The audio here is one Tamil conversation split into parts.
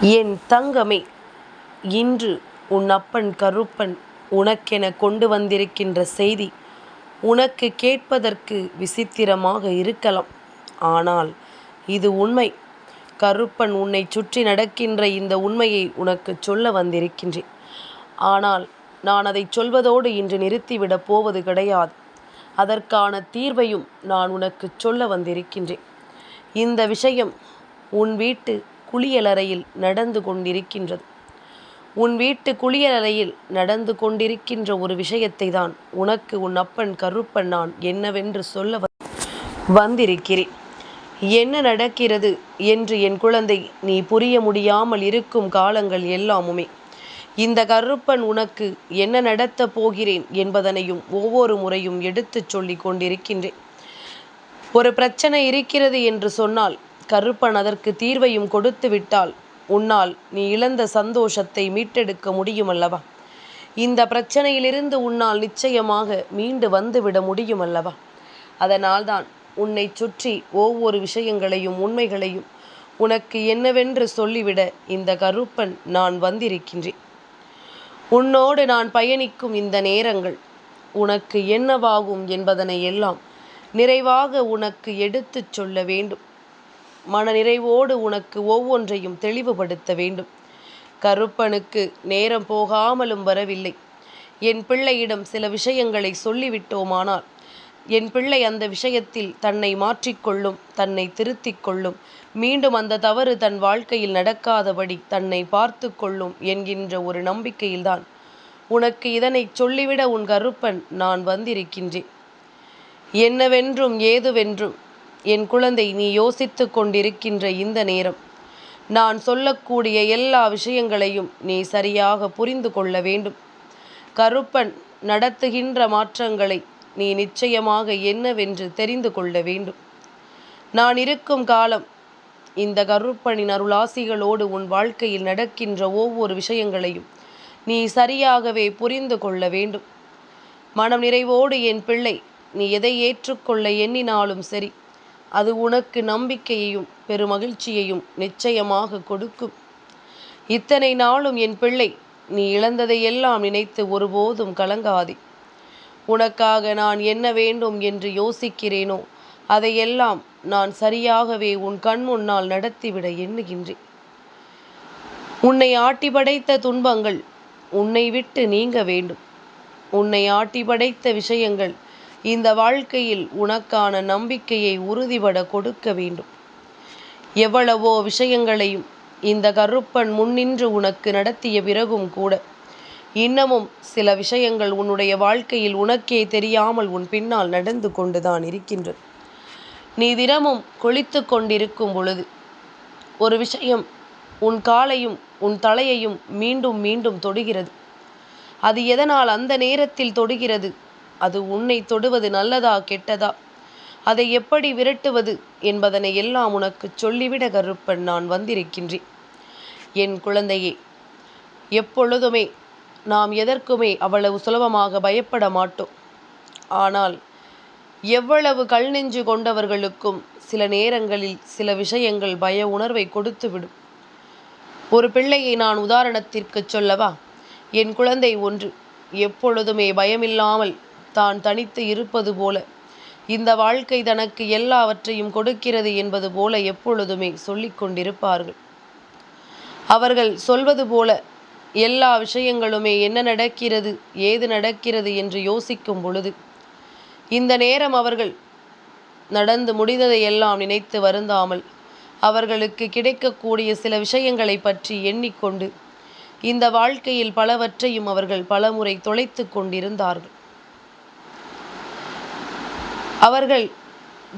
என் தங்கமே இன்று உன் அப்பன் கருப்பன் உனக்கென கொண்டு வந்திருக்கின்ற செய்தி உனக்கு கேட்பதற்கு விசித்திரமாக இருக்கலாம். ஆனால் இது உண்மை. கருப்பன் உன்னை சுற்றி நடக்கின்ற இந்த உண்மையை உனக்கு சொல்ல வந்திருக்கின்றேன். ஆனால் நான் அதை சொல்வதோடு இன்று நிறுத்திவிடப் போவது கிடையாது. அதற்கான தீர்வையும் நான் உனக்கு சொல்ல வந்திருக்கின்றேன். இந்த விஷயம் உன் வீட்டு குளியலறையில் நடந்து கொண்டிருக்கின்றது. உன் வீட்டு குளியலறையில் நடந்து கொண்டிருக்கின்ற ஒரு விஷயத்தை தான் உனக்கு உன் அப்பன் கருப்பன் நான் என்னவென்று சொல்ல வந்திருக்கிறேன். என்ன நடக்கிறது என்று என் குழந்தை நீ புரிய முடியாமல் இருக்கும் காலங்கள் எல்லாமுமே. இந்த கருப்பன் உனக்கு என்ன நடத்தப் போகிறேன் என்பதனையும் ஒவ்வொரு முறையும் எடுத்துச் சொல்லி கொண்டிருக்கின்றேன். ஒரு பிரச்சனை இருக்கிறது என்று சொன்னால் கருப்பன் அதற்கு தீர்வையும் கொடுத்து விட்டால் உன்னால் நீ இழந்த சந்தோஷத்தை மீட்டெடுக்க முடியும் அல்லவா இந்த பிரச்சனையிலிருந்து உன்னால் நிச்சயமாக மீண்டு வந்துவிட முடியும் அல்லவா அதனால்தான் உன்னை சுற்றி ஒவ்வொரு விஷயங்களையும் உண்மைகளையும் உனக்கு என்னவென்று சொல்லிவிட இந்த கருப்பன் நான் வந்திருக்கின்றேன். உன்னோடு நான் பயணிக்கும் இந்த நேரங்கள் உனக்கு என்னவாகும் என்பதனை எல்லாம் நிறைவாக உனக்கு எடுத்துச் சொல்ல வேண்டும். மனநிறைவோடு உனக்கு ஒவ்வொன்றையும் தெளிவுபடுத்த வேண்டும். கருப்பனுக்கு நேரம் போகாமலும் வரவில்லை. என் பிள்ளையிடம் சில விஷயங்களை சொல்லிவிட்டோமானால் என் பிள்ளை அந்த விஷயத்தில் தன்னை மாற்றிக்கொள்ளும் தன்னை திருத்திக் கொள்ளும் மீண்டும் அந்த தவறு தன் வாழ்க்கையில் நடக்காதபடி தன்னை பார்த்து கொள்ளும் என்கின்ற ஒரு நம்பிக்கையில்தான். உனக்கு இதனை சொல்லிவிட உன் கருப்பன் நான் வந்திருக்கின்றேன். என்னவென்றும் ஏதுவென்றும் என் குழந்தை நீ யோசித்து கொண்டிருக்கின்ற இந்த நேரம். நான் சொல்லக்கூடிய எல்லா விஷயங்களையும் நீ சரியாக புரிந்து கொள்ள வேண்டும். கருப்பன் நடத்துகின்ற மாற்றங்களை நீ நிச்சயமாக என்னவென்று தெரிந்து கொள்ள வேண்டும். நான் இருக்கும் காலம் இந்த கருப்பனின் அருளாசிகளோடு உன் வாழ்க்கையில் நடக்கின்ற ஒவ்வொரு விஷயங்களையும் நீ சரியாகவே புரிந்து கொள்ள வேண்டும். மனம் நிறைவோடு என் பிள்ளை நீ எதை ஏற்றுக்கொள்ள எண்ணினாலும் சரி அது உனக்கு நம்பிக்கையையும் பெருமகிழ்ச்சியையும் நிச்சயமாக கொடுக்கும். இத்தனை நாளும் என் பிள்ளை நீ இழந்ததையெல்லாம் நினைத்து ஒருபோதும் கலங்காதே. உனக்காக நான் என்ன வேண்டும் என்று யோசிக்கிறேனோ அதையெல்லாம் நான் சரியாகவே உன் கண் முன்னால் நடத்திவிட எண்ணுகின்றேன். உன்னை ஆட்டி படைத்த துன்பங்கள் உன்னை விட்டு நீங்க வேண்டும். உன்னை ஆட்டி படைத்த விஷயங்கள் இந்த வாழ்க்கையில் உனக்கான நம்பிக்கையை உறுதிபட கொடுக்க வேண்டும். எவ்வளவோ விஷயங்களையும் இந்த கருப்பன் முன்னின்று உனக்கு நடத்திய பிறகும் கூட இன்னமும் சில விஷயங்கள் உன்னுடைய வாழ்க்கையில் உனக்கே தெரியாமல் உன் பின்னால் நடந்து கொண்டுதான் இருக்கின்றது. நீ தினமும் கொளித்து கொண்டிருக்கும் பொழுது ஒரு விஷயம் உன் காலையும் உன் தலையையும் மீண்டும் மீண்டும் தொடுகிறது. அது எதனால் அந்த நேரத்தில் தொடுகிறது? அது உன்னை தொடுவது நல்லதா கெட்டதா? அதை எப்படி விரட்டுவது என்பதனை எல்லாம் உனக்கு சொல்லிவிட கருப்பன் நான் வந்திருக்கின்றேன். என் குழந்தையே எப்பொழுதுமே நாம் எதற்குமே அவ்வளவு சுலபமாக பயப்பட மாட்டோம். ஆனால் எவ்வளவு கல் நெஞ்சு கொண்டவர்களுக்கும் சில நேரங்களில் சில விஷயங்கள் பய உணர்வை கொடுத்துவிடும். ஒரு பிள்ளையை நான் உதாரணத்திற்கு சொல்லவா? என் குழந்தை ஒன்று. எப்பொழுதுமே பயமில்லாமல் தான் தனித்து இருப்பது போல. இந்த வாழ்க்கை தனக்கு எல்லாவற்றையும் கொடுக்கிறது என்பது போல எப்பொழுதுமே சொல்லிக் கொண்டிருப்பார்கள். அவர்கள் சொல்வது போல எல்லா விஷயங்களுமே என்ன நடக்கிறது ஏது நடக்கிறது என்று யோசிக்கும் பொழுது இந்த நேரம் அவர்கள் நடந்து முடிந்ததை எல்லாம் நினைத்து வருந்தாமல் அவர்களுக்கு கிடைக்கக்கூடிய சில விஷயங்களை பற்றி எண்ணிக்கொண்டு இந்த வாழ்க்கையில் பலவற்றையும் அவர்கள் பலமுறை தொலைத்து கொண்டிருந்தார்கள். அவர்கள்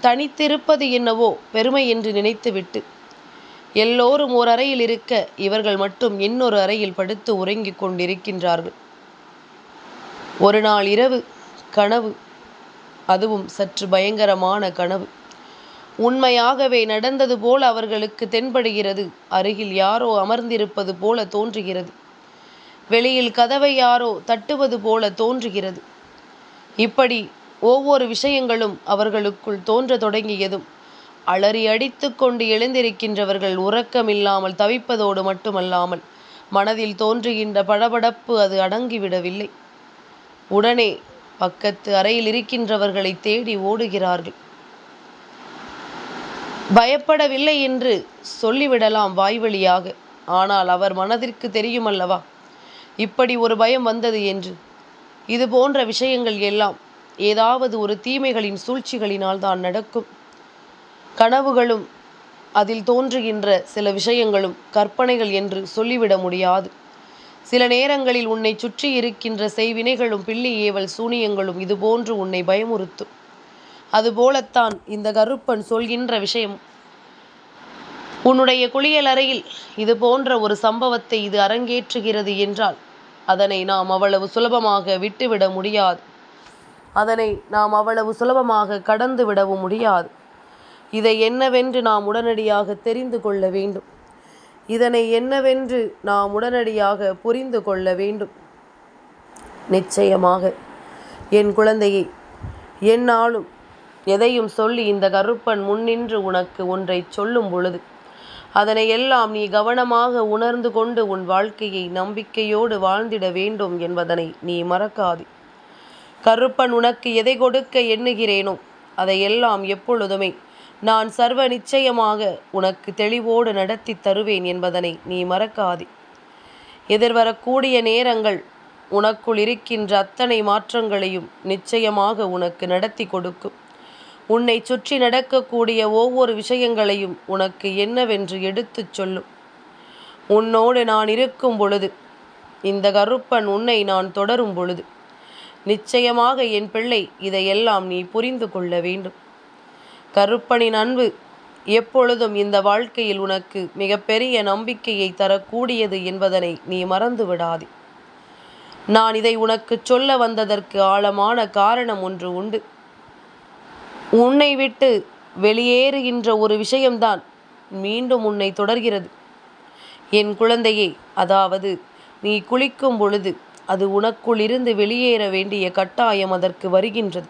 தனித்திருப்பது என்னவோ பெருமை என்று நினைத்துவிட்டு எல்லோரும் ஒரு அறையில் இருக்க இவர்கள் மட்டும் இன்னொரு அறையில் படுத்து உறங்கிக் கொண்டிருக்கின்றார்கள். ஒரு நாள் இரவு கனவு அதுவும் சற்று பயங்கரமான கனவு. உண்மையாகவே நடந்தது போல அவர்களுக்கு தென்படுகிறது அருகில் யாரோ அமர்ந்திருப்பது போல தோன்றுகிறது. வெளியில் கதவை யாரோ தட்டுவது போல தோன்றுகிறது. இப்படி ஒவ்வொரு விஷயங்களும் அவர்களுக்குள் தோன்ற தொடங்கியதும் அலறி அடித்து கொண்டு எழுந்திருக்கின்றவர்கள் உறக்கமில்லாமல் தவிப்பதோடு மட்டுமல்லாமல் மனதில் தோன்றுகின்ற படபடப்பு அது அடங்கிவிடவில்லை. உடனே பக்கத்து அறையில் இருக்கின்றவர்களை தேடி ஓடுகிறார்கள். பயப்படவில்லை என்று சொல்லிவிடலாம் வாய்வழியாக ஆனால் அவர் மனதிற்கு தெரியுமல்லவா? இப்படி ஒரு பயம் வந்தது என்று. இது போன்ற விஷயங்கள் எல்லாம் ஏதாவது ஒரு தீமைகளின் சூழ்ச்சிகளினால் தான் நடக்கும். கனவுகளும் அதில் தோன்றுகின்ற சில விஷயங்களும் கற்பனைகள் என்று சொல்லிவிட முடியாது. சில நேரங்களில் உன்னை சுற்றி இருக்கின்ற செய்வினைகளும் பிள்ளி ஏவல் சூனியங்களும் இதுபோன்று உன்னை பயமுறுத்தும். அதுபோலத்தான் இந்த கருப்பன் சொல்கின்ற விஷயம். உன்னுடைய குளியலறையில் இது போன்ற ஒரு சம்பவத்தை இது அரங்கேற்றுகிறது என்றால் அதனை நாம் அவ்வளவு சுலபமாக விட்டுவிட முடியாது. அதனை நாம் அவ்வளவு சுலபமாக கடந்து விடவும் முடியாது. இதை என்னவென்று நாம் உடனடியாக தெரிந்து கொள்ள வேண்டும். இதனை என்னவென்று நாம் உடனடியாக புரிந்து கொள்ள வேண்டும். நிச்சயமாக என் குழந்தையை என்னாலும் எதையும் சொல்லி இந்த கருப்பன் முன்னின்று உனக்கு ஒன்றை சொல்லும் பொழுது அதனை எல்லாம் நீ கவனமாக உணர்ந்து கொண்டு உன் வாழ்க்கையை நம்பிக்கையோடு வாழ்ந்திட வேண்டும் என்பதனை நீ மறக்காது. கருப்பன் உனக்கு எதை கொடுக்க எண்ணுகிறேனோ அதையெல்லாம் எப்பொழுதுமே நான் சர்வ நிச்சயமாக உனக்கு தெளிவோடு நடத்தி தருவேன் என்பதனை நீ மறக்காதே. எதிர்வரக்கூடிய நேரங்கள் உனக்குள் இருக்கின்ற அத்தனை மாற்றங்களையும் நிச்சயமாக உனக்கு நடத்தி கொடுக்கும். உன்னை சுற்றி நடக்கக்கூடிய ஒவ்வொரு விஷயங்களையும் உனக்கு என்னவென்று எடுத்துச் சொல்லும். உன்னோடு நான் இருக்கும் பொழுது இந்த கருப்பன் உன்னை நான் தொடரும் பொழுது நிச்சயமாக என் பிள்ளை இதையெல்லாம் நீ புரிந்து கொள்ள வேண்டும். கருப்பனின் அன்பு எப்பொழுதும் இந்த வாழ்க்கையில் உனக்கு மிகப்பெரிய நம்பிக்கையை தரக்கூடியது என்பதனை நீ மறந்து விடாதே நான் இதை உனக்கு சொல்ல வந்ததற்கு ஆழமான காரணம் ஒன்று உண்டு. உன்னை விட்டு வெளியேறுகின்ற ஒரு விஷயம்தான் மீண்டும் உன்னை தொடர்கிறது. என் குழந்தையே அதாவது நீ குளிக்கும் பொழுது அது உனக்குள் இருந்து வெளியேற வேண்டிய கட்டாயம் அதற்கு வருகின்றது.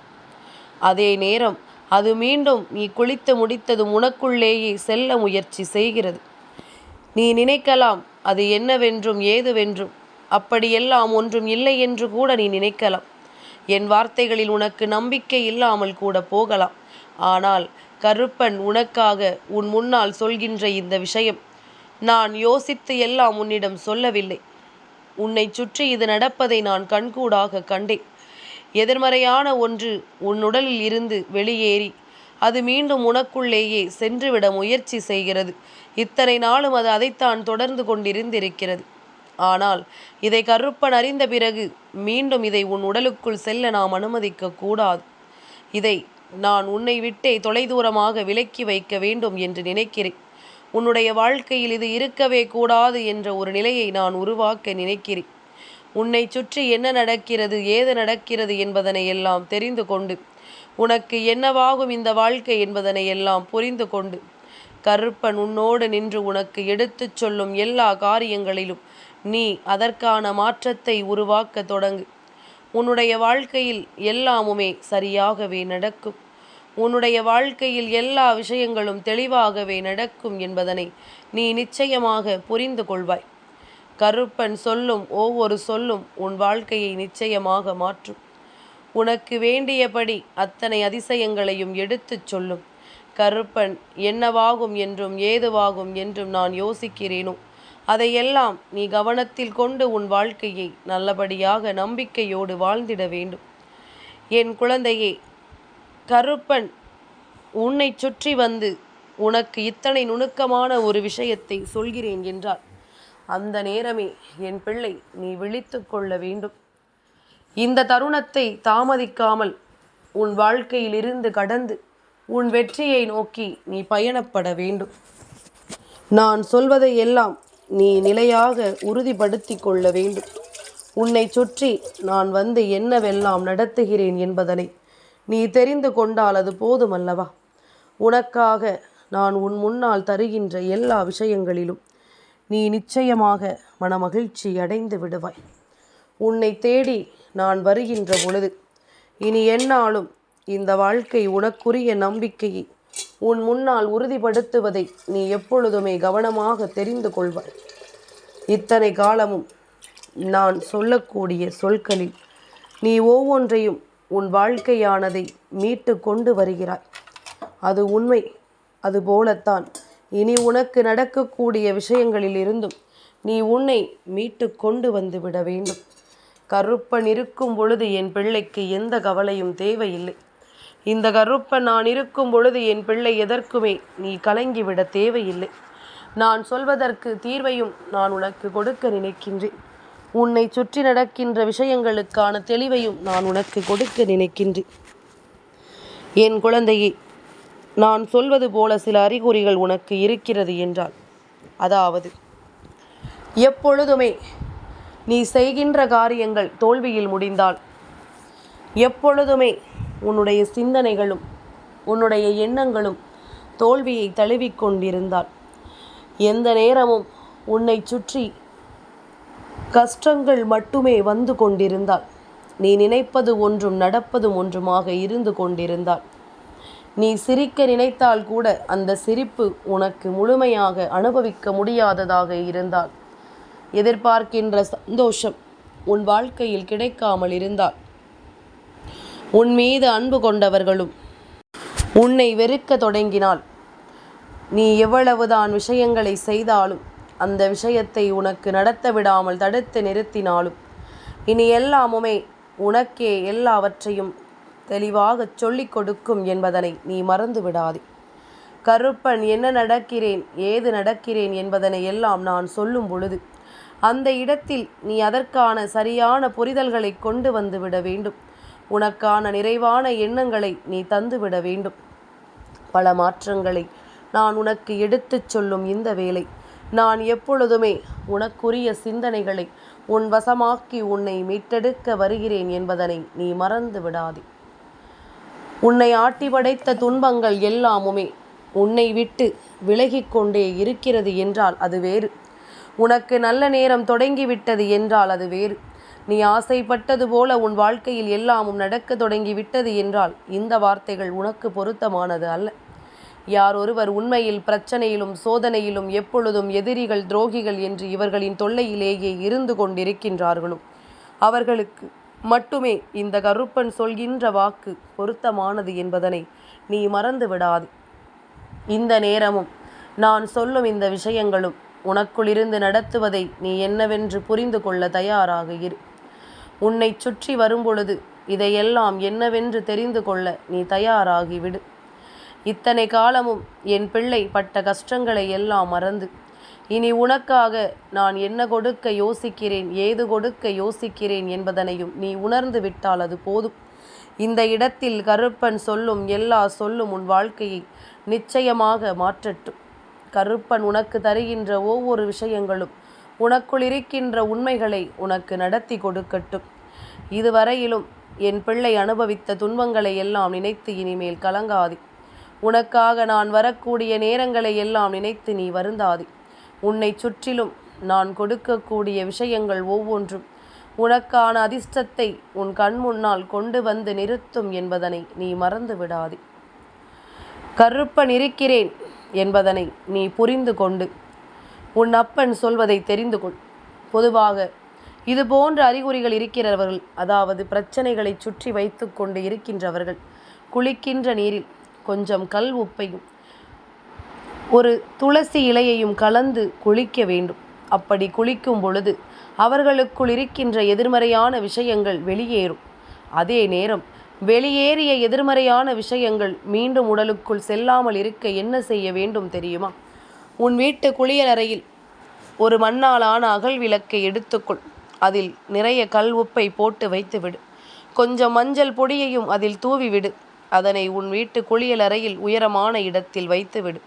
அதே நேரம் அது மீண்டும் நீ குளித்து முடித்ததும் உனக்குள்ளேயே செல்ல முயற்சி செய்கிறது. நீ நினைக்கலாம் அது என்னவென்றும் ஏதுவென்றும். அப்படியெல்லாம் ஒன்றும் இல்லை என்று கூட நீ நினைக்கலாம். என் வார்த்தைகளில் உனக்கு நம்பிக்கை இல்லாமல் கூட போகலாம். ஆனால் கருப்பன் உனக்காக உன் முன்னால் சொல்கின்ற இந்த விஷயம் நான் யோசித்து எல்லாம் உன்னிடம் சொல்லவில்லை. உன்னை சுற்றி இது நடப்பதை நான் கண்கூடாக கண்டேன். எதிர்மறையான ஒன்று உன் உடலில் இருந்து வெளியேறி அது மீண்டும் உனக்குள்ளேயே சென்றுவிட முயற்சி செய்கிறது. இத்தனை நாளும் அது அதைத்தான் தொடர்ந்து கொண்டிருந்திருக்கிறது. ஆனால் இதை கருப்பன் அறிந்த பிறகு மீண்டும் இதை உன் உடலுக்குள் செல்ல நாம் அனுமதிக்க கூடாது. இதை நான் உன்னை விட்டே தொலைதூரமாக விலக்கி வைக்க வேண்டும் என்று நினைக்கிறேன். உன்னுடைய வாழ்க்கையில் இது இருக்கவே கூடாது என்ற ஒரு நிலையை நான் உருவாக்க நினைக்கிறேன். உன்னை சுற்றி என்ன நடக்கிறது ஏது நடக்கிறது என்பதனை எல்லாம் தெரிந்து கொண்டு உனக்கு என்னவாகும் இந்த வாழ்க்கை என்பதனை எல்லாம் புரிந்து கொண்டு கருப்பன் உன்னோடு நின்று உனக்கு எடுத்துச் சொல்லும் எல்லா காரியங்களிலும் நீ அதற்கான மாற்றத்தை உருவாக்க தொடங்கு. உன்னுடைய வாழ்க்கையில் எல்லாமுமே சரியாகவே நடக்கும். உன்னுடைய வாழ்க்கையில் எல்லா விஷயங்களும் தெளிவாகவே நடக்கும் என்பதனை நீ நிச்சயமாக புரிந்து கொள்வாய். கருப்பன் சொல்லும் ஒவ்வொரு சொல்லும் உன் வாழ்க்கையை நிச்சயமாக மாற்றும். உனக்கு வேண்டியபடி அத்தனை அதிசயங்களையும் எடுத்துச் சொல்லும். கருப்பன் என்னவாகும் என்றும் ஏதுவாகும் என்றும் நான் யோசிக்கிறேனோ? அதையெல்லாம் நீ கவனத்தில் கொண்டு உன் வாழ்க்கையை நல்லபடியாக நம்பிக்கையோடு வாழ்ந்திட வேண்டும். என் குழந்தையே கருப்பன் உன்னை சுற்றி வந்து உனக்கு இத்தனை நுணுக்கமான ஒரு விஷயத்தை சொல்கிறேன் என்றால் அந்த நேரமே என் பிள்ளை நீ விழித்து கொள்ள வேண்டும். இந்த தருணத்தை தாமதிக்காமல் உன் வாழ்க்கையிலிருந்து கடந்து உன் வெற்றியை நோக்கி நீ பயணப்பட வேண்டும். நான் சொல்வதை எல்லாம் நீ நிலையாக உறுதிப்படுத்தி கொள்ள வேண்டும். உன்னை சுற்றி நான் வந்து என்னவெல்லாம் நடத்துகிறேன் என்பதனை நீ தெரிந்து கொண்டால் அது போதுமல்லவா? உனக்காக நான் உன் முன்னால் தருகின்ற எல்லா விஷயங்களிலும் நீ நிச்சயமாக மனமகிழ்ச்சி அடைந்து விடுவாய். உன்னை தேடி நான் வருகின்ற பொழுது இனி என்னாலும் இந்த வாழ்க்கை உனக்குரிய நம்பிக்கையை உன் முன்னால் உறுதிப்படுத்துவதை நீ எப்பொழுதுமே கவனமாக தெரிந்து கொள்வாய். இத்தனை காலமும் நான் சொல்லக்கூடிய சொற்களில் நீ ஒவ்வொன்றையும் உன் வாழ்க்கையானதை மீட்டு கொண்டு வருகிறாய். அது உண்மை. அதுபோலத்தான் இனி உனக்கு நடக்கக்கூடிய விஷயங்களில் இருந்தும் நீ உன்னை மீட்டு கொண்டு வந்து விட வேண்டும். கருப்பன் இருக்கும் பொழுது என் பிள்ளைக்கு எந்த கவலையும் தேவையில்லை. இந்த கருப்பன் நான் இருக்கும் பொழுது என் பிள்ளை எதற்குமே நீ கலங்கிவிட தேவையில்லை. நான் சொல்வதற்கு தீர்வையும் நான் உனக்கு கொடுக்க நினைக்கின்றேன். உன்னை சுற்றி நடக்கின்ற விஷயங்களுக்கான தெளிவையும் நான் உனக்கு கொடுக்க நினைக்கின்றேன். என் குழந்தையே நான் சொல்வது போல சில அறிகுறிகள் உனக்கு இருக்கிறது என்றால் அதாவது எப்பொழுதுமே நீ செய்கின்ற காரியங்கள் தோல்வியில் முடிந்தால் எப்பொழுதுமே உன்னுடைய சிந்தனைகளும் உன்னுடைய எண்ணங்களும் தோல்வியை தழுவிக்கொண்டிருந்தால் எந்த நேரமும் உன்னை சுற்றி கஷ்டங்கள் மட்டுமே வந்து கொண்டிருந்தால் நீ நினைப்பது ஒன்றும் நடப்பதும் ஒன்றுமாக இருந்து கொண்டிருந்தால் நீ சிரிக்க நினைத்தால் கூட அந்த சிரிப்பு உனக்கு முழுமையாக அனுபவிக்க முடியாததாக இருந்தால் எதிர்பார்க்கின்ற சந்தோஷம் உன் வாழ்க்கையில் கிடைக்காமல் இருந்தால் உன் மீது அன்பு கொண்டவர்களும் உன்னை வெறுக்க தொடங்கினால் நீ எவ்வளவுதான் விஷயங்களை செய்தாலும் அந்த விஷயத்தை உனக்கு நடத்த விடாமல் தடுத்து நிறுத்தினாலும். இனி எல்லாமுமே உனக்கே எல்லாவற்றையும் தெளிவாகச் சொல்லிக் கொடுக்கும் என்பதனை நீ மறந்து விடாதே. கருப்பன் என்ன நடக்கிறேன்? ஏது நடக்கிறேன்? என்பதனை எல்லாம் நான் சொல்லும் பொழுது அந்த இடத்தில் நீ அதற்கான சரியான புரிதல்களை கொண்டு வந்து விட வேண்டும். உனக்கான நிறைவான எண்ணங்களை நீ தந்துவிட வேண்டும். பல மாற்றங்களை நான் உனக்கு எடுத்துச் சொல்லும் இந்த வேலை நான் எப்பொழுதுமே உனக்குரிய சிந்தனைகளை உன் வசமாக்கி உன்னை மீட்டெடுக்க வருகிறேன் என்பதனை நீ மறந்து விடாதே. உன்னை ஆட்டி படைத்த துன்பங்கள் எல்லாமுமே உன்னை விட்டு விலகிக் கொண்டே இருக்கிறது என்றால் அது வேறு. உனக்கு நல்ல நேரம் தொடங்கிவிட்டது என்றால் அது வேறு. நீ ஆசைப்பட்டது போல உன் வாழ்க்கையில் எல்லாமும் நடக்க தொடங்கி விட்டது என்றால் இந்த வார்த்தைகள் உனக்கு பொருத்தமானது அல்ல. யார் ஒருவர் உண்மையில் பிரச்சனையிலும் சோதனையிலும் எப்பொழுதும் எதிரிகள் துரோகிகள் என்று இவர்களின் தொல்லையிலேயே இருந்து கொண்டிருக்கின்றார்களோ அவர்களுக்கு மட்டுமே இந்த கருப்பன் சொல்கின்ற வாக்கு பொருத்தமானது என்பதனை நீ மறந்து விடாது. இந்த நேரமும் நான் சொல்லும் இந்த விஷயங்களும் உனக்குள்ளிருந்து நடத்துவதை நீ என்னவென்று புரிந்து கொள்ள தயாராக இரு. உன்னை சுற்றி வரும்பொழுது இதையெல்லாம் என்னவென்று தெரிந்து கொள்ள நீ தயாராகிவிடு. இத்தனை காலமும் என் பிள்ளை பட்ட கஷ்டங்களை எல்லாம் மறந்து. இனி உனக்காக நான் என்ன கொடுக்க யோசிக்கிறேன் ஏது கொடுக்க யோசிக்கிறேன் என்பதனையும் நீ உணர்ந்து விட்டால் அது போதும். இந்த இடத்தில் கருப்பன் சொல்லும் எல்லா சொல்லும் உன் வாழ்க்கையை நிச்சயமாக மாற்றட்டும். கருப்பன் உனக்கு தருகின்ற ஒவ்வொரு விஷயங்களும் உனக்குள் இருக்கின்ற உண்மைகளை உனக்கு நடத்தி கொடுக்கட்டும். இதுவரையிலும் என் பிள்ளை அனுபவித்த துன்பங்களை எல்லாம் நினைத்து இனிமேல் கலங்காதி. உனக்காக நான் வரக்கூடிய நேரங்களை எல்லாம் நினைத்து நீ வருந்தாதி. உன்னை சுற்றிலும் நான் கொடுக்கக்கூடிய விஷயங்கள் ஒவ்வொன்றும் உனக்கான அதிர்ஷ்டத்தை உன் கண் முன்னால் கொண்டு வந்து நிறுத்தும் என்பதனை நீ மறந்து விடாதே. கருப்பன் இருக்கிறேன் என்பதனை நீ புரிந்து கொண்டு உன் அப்பன் சொல்வதை தெரிந்து கொள். பொதுவாக இது போன்ற அறிகுறிகள் இருக்கிறவர்கள் அதாவது பிரச்சனைகளை சுற்றி வைத்து கொண்டு இருக்கின்றவர்கள் குளிக்கின்ற நீரில் கொஞ்சம் கல் உப்பையும் ஒரு துளசி இலையையும் கலந்து குளிக்க வேண்டும். அப்படி குளிக்கும் பொழுது அவர்களுக்குள் இருக்கின்ற எதிர்மறையான விஷயங்கள் வெளியேறும். அதே நேரம் வெளியேறிய எதிர்மறையான விஷயங்கள் மீண்டும் உடலுக்குள் செல்லாமல் இருக்க என்ன செய்ய வேண்டும் தெரியுமா? உன் வீட்டு குளியலறையில் ஒரு மண்ணாலான அகல் விளக்கை எடுத்துக்கொள். அதில் நிறைய கல் உப்பை போட்டு வைத்துவிடு. கொஞ்சம் மஞ்சள் பொடியையும் அதில் தூவிவிடு. அதனை உன் வீட்டு குளியலறையில் உயரமான இடத்தில் வைத்துவிடு.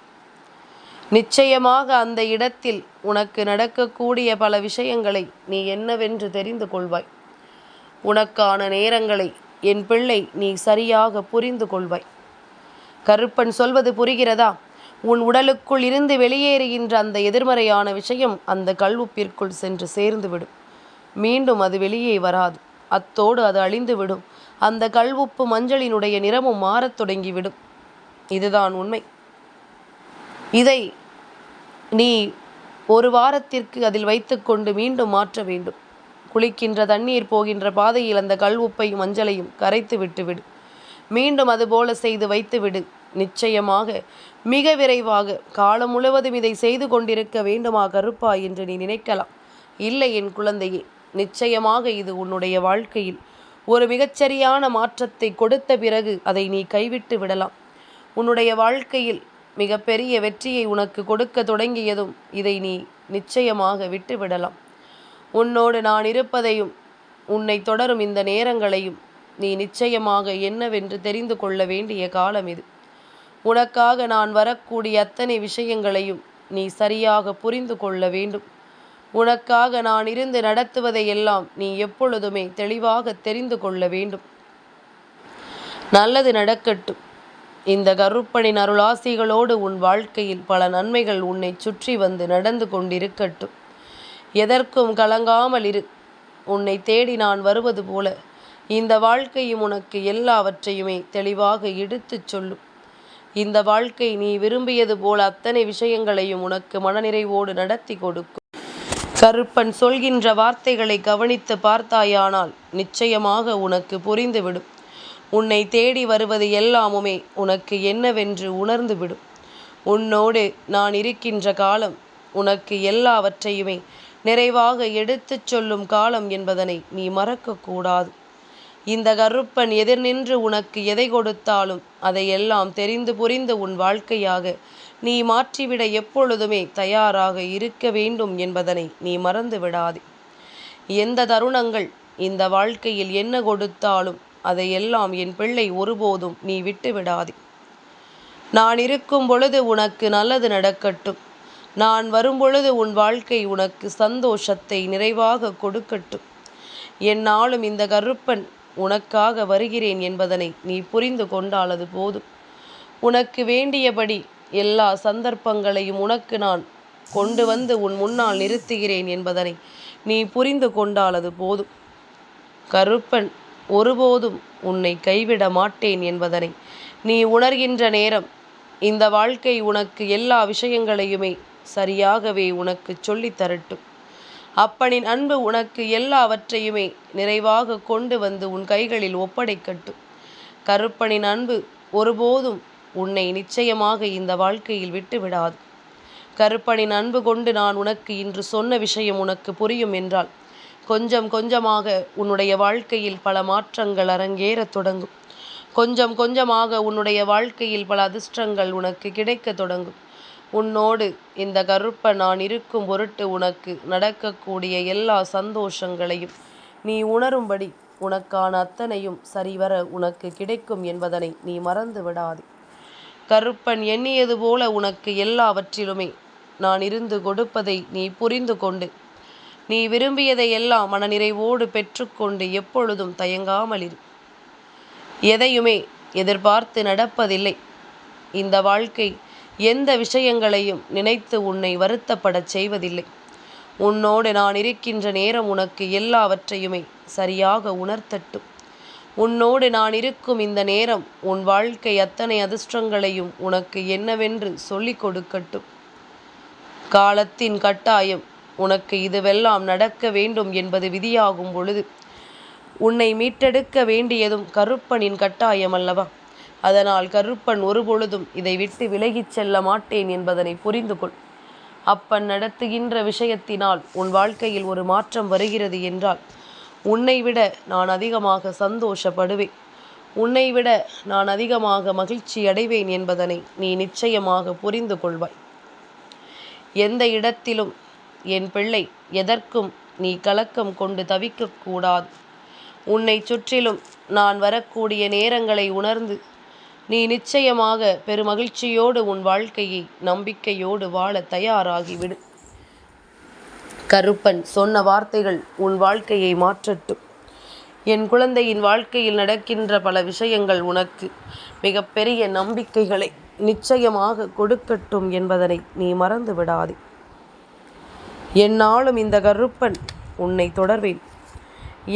நிச்சயமாக அந்த இடத்தில் உனக்கு நடக்கக்கூடிய பல விஷயங்களை நீ என்னவென்று தெரிந்து கொள்வாய். உனக்கான நேரங்களை என் பிள்ளை நீ சரியாக புரிந்து கொள்வாய். கருப்பன் சொல்வது புரிகிறதா? உன் உடலுக்குள் இருந்து வெளியேறுகின்ற அந்த எதிர்மறையான விஷயம் அந்த கல்வுப்பிற்குள் சென்று சேர்ந்துவிடும். மீண்டும் அது வெளியே வராது. அத்தோடு அது அழிந்துவிடும். அந்த கல்வுப்பு மஞ்சளினுடைய நிறமும் மாறத் தொடங்கிவிடும். இதுதான் உண்மை. இதை நீ ஒரு வாரத்திற்கு அதில் வைத்துக்கொண்டு மீண்டும் மாற்ற வேண்டும். குளிக்கின்ற தண்ணீர் போகின்ற பாதையில் அந்த கல் உப்பையும் மஞ்சளையும் கரைத்து விட்டுவிடு. மீண்டும் அதுபோல செய்து வைத்துவிடு. நிச்சயமாக மிக விரைவாக காலம் முழுவதும் இதை செய்து கொண்டிருக்க வேண்டுமா கருப்பா என்று நீ நினைக்கலாம். இல்லை என் குழந்தையே நிச்சயமாக இது உன்னுடைய வாழ்க்கையில் ஒரு மிகச்சரியான மாற்றத்தை கொடுத்த பிறகு அதை நீ கைவிட்டு விடலாம். உன்னுடைய வாழ்க்கையில் மிகப்பெரிய வெற்றியை உனக்கு கொடுக்க தொடங்கியதும் இதை நீ நிச்சயமாக விட்டு விடலாம். உன்னோடு நான் இருப்பதையும் உன்னை தொடரும் இந்த நேரங்களையும் நீ நிச்சயமாக என்னவென்று தெரிந்து கொள்ள வேண்டிய காலம் இது. உனக்காக நான் வரக்கூடிய அத்தனை விஷயங்களையும் நீ சரியாக புரிந்து கொள்ள வேண்டும். உனக்காக நான் இருந்து நடத்துவதை எல்லாம் நீ எப்பொழுதுமே தெளிவாக தெரிந்து கொள்ள வேண்டும். நல்லது நடக்கட்டும். இந்த கருப்பனின் அருளாசிகளோடு உன் வாழ்க்கையில் பல நன்மைகள் உன்னை சுற்றி வந்து நடந்து கொண்டிருக்கட்டும். எதற்கும் கலங்காமல் இரு. உன்னை தேடி நான் வருவது போல இந்த வாழ்க்கையும் உனக்கு எல்லாவற்றையுமே தெளிவாக எடுத்துச் சொல்லும். இந்த வாழ்க்கை நீ விரும்பியது போல அத்தனை விஷயங்களையும் உனக்கு மனநிறைவோடு நடத்தி கொடுக்கும். கருப்பன் சொல்கின்ற வார்த்தைகளை கவனித்து பார்த்தாயானால் நிச்சயமாக உனக்கு புரிந்துவிடும். உன்னை தேடி வருவது எல்லாமுமே உனக்கு என்னவென்று உணர்ந்துவிடும். உன்னோடு நான் இருக்கின்ற காலம் உனக்கு எல்லாவற்றையுமே நிறைவாக எடுத்துச் சொல்லும் காலம் என்பதனை நீ மறக்கக்கூடாது. இந்த கருப்பன் எதிர் நின்று உனக்கு எதை கொடுத்தாலும் அதையெல்லாம் தெரிந்து புரிந்து உன் வாழ்க்கையாக நீ மாற்றிவிட எப்பொழுதுமே தயாராக இருக்க வேண்டும் என்பதனை நீ மறந்து விடாதே. எந்த தருணங்கள் இந்த வாழ்க்கையில் என்ன கொடுத்தாலும் அதையெல்லாம் என் பிள்ளை ஒருபோதும் நீ விட்டு விடாதே நான் இருக்கும் பொழுது உனக்கு நல்லது நடக்கட்டும். நான் வரும்பொழுது உன் வாழ்க்கை உனக்கு சந்தோஷத்தை நிறைவாக கொடுக்கட்டும். என்னாலும் இந்த கருப்பன் உனக்காக வருகிறேன் என்பதனை நீ புரிந்து கொண்டாலது போதும். உனக்கு வேண்டியபடி எல்லா சந்தர்ப்பங்களையும் உனக்கு நான் கொண்டு வந்து உன் முன்னால் நிறுத்துகிறேன் என்பதனை நீ புரிந்து கொண்டால் அது போதும். கருப்பன் ஒருபோதும் உன்னை கைவிட மாட்டேன் என்பதனை நீ உணர்கின்ற நேரம் இந்த வாழ்க்கை உனக்கு எல்லா விஷயங்களையுமே சரியாகவே உனக்கு சொல்லித் தரட்டும். அப்பனின் அன்பு உனக்கு எல்லாவற்றையுமே நிறைவாக கொண்டு வந்து உன் கைகளில் ஒப்படைக்கட்டும். கருப்பனின் அன்பு ஒருபோதும் உன்னை நிச்சயமாக இந்த வாழ்க்கையில் விட்டு விடாது கருப்பனின் அன்பு கொண்டு நான் உனக்கு இன்று சொன்ன விஷயம் உனக்கு புரியும் என்றால் கொஞ்சம் கொஞ்சமாக உன்னுடைய வாழ்க்கையில் பல மாற்றங்கள் அரங்கேறத் தொடங்கும். கொஞ்சம் கொஞ்சமாக உன்னுடைய வாழ்க்கையில் பல அதிர்ஷ்டங்கள் உனக்கு கிடைக்க தொடங்கும். உன்னோடு இந்த கருப்ப நான் இருக்கும் பொருட்டு உனக்கு நடக்கக்கூடிய எல்லா சந்தோஷங்களையும் நீ உணரும்படி உனக்கான அத்தனையும் சரிவர உனக்கு கிடைக்கும் என்பதனை நீ மறந்து விடாதே கருப்பன் எண்ணியது போல உனக்கு எல்லாவற்றிலுமே. நான் இருந்து கொடுப்பதை நீ புரிந்து கொண்டு. நீ விரும்பியதை எல்லாம் மனநிறைவோடு பெற்றுக்கொண்டு எப்பொழுதும் தயங்காமல் இரு எதையுமே எதிர்பார்த்து நடப்பதில்லை. இந்த வாழ்க்கை எந்த விஷயங்களையும் நினைத்து உன்னை வருத்தப்படச் செய்வதில்லை. உன்னோடு நான் இருக்கின்ற நேரம் உனக்கு எல்லாவற்றையுமே சரியாக உணர்த்தட்டும். உன்னோடு நான் இருக்கும் இந்த நேரம் உன் வாழ்க்கை அத்தனை அதிர்ஷ்டங்களையும் உனக்கு என்னவென்று சொல்லிக் கொடுக்கட்டும். காலத்தின் கட்டாயம் உனக்கு இதுவெல்லாம் நடக்க வேண்டும் என்பது விதியாகும் பொழுது உன்னை மீட்டெடுக்க வேண்டியதும் கருப்பனின் கட்டாயம் அல்லவா? அதனால் கருப்பன் ஒருபொழுதும் இதை விட்டு விலகிச் செல்ல மாட்டேன் என்பதனை புரிந்து கொள். அப்பன் நடத்துகின்ற விஷயத்தினால் உன் வாழ்க்கையில் ஒரு மாற்றம் வருகிறது என்றால் உன்னை விட நான் அதிகமாக சந்தோஷப்படுவேன். உன்னை விட நான் அதிகமாக மகிழ்ச்சி அடைவேன் என்பதனை நீ நிச்சயமாக புரிந்து கொள்வாய். எந்த இடத்திலும் என் பிள்ளை எதற்கும் நீ கலக்கம் கொண்டு தவிக்கக்கூடாது உன்னை சுற்றிலும் நான் வரக்கூடிய நேரங்களை உணர்ந்து நீ நிச்சயமாக பெருமகிழ்ச்சியோடு உன் வாழ்க்கையை நம்பிக்கையோடு வாழ தயாராகிவிடு. கருப்பன் சொன்ன வார்த்தைகள் உன் வாழ்க்கையை மாற்றட்டும். என் குழந்தையின் வாழ்க்கையில் நடக்கின்ற பல விஷயங்கள் உனக்கு மிகப்பெரிய நம்பிக்கைகளை நிச்சயமாக கொடுக்கட்டும் என்பதனை நீ மறந்து விடாதே. என்னாலும் இந்த கருப்பன் உன்னை தொடர்வேன்.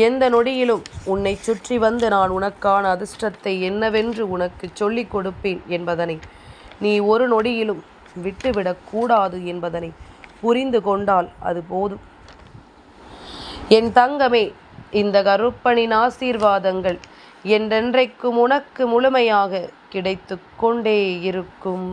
எந்த நொடியிலும் உன்னை சுற்றி வந்து நான் உனக்கான அதிர்ஷ்டத்தை என்னவென்று உனக்கு சொல்லிக் கொடுப்பேன் என்பதனை நீ ஒரு நொடியிலும் விட்டுவிடக்கூடாது என்பதனை புரிந்து கொண்டால் அது போதும். என் தங்கமே இந்த கருப்பனின் ஆசீர்வாதங்கள் என்றென்றைக்கும் உனக்கு முழுமையாக கிடைத்து கொண்டே இருக்கும்.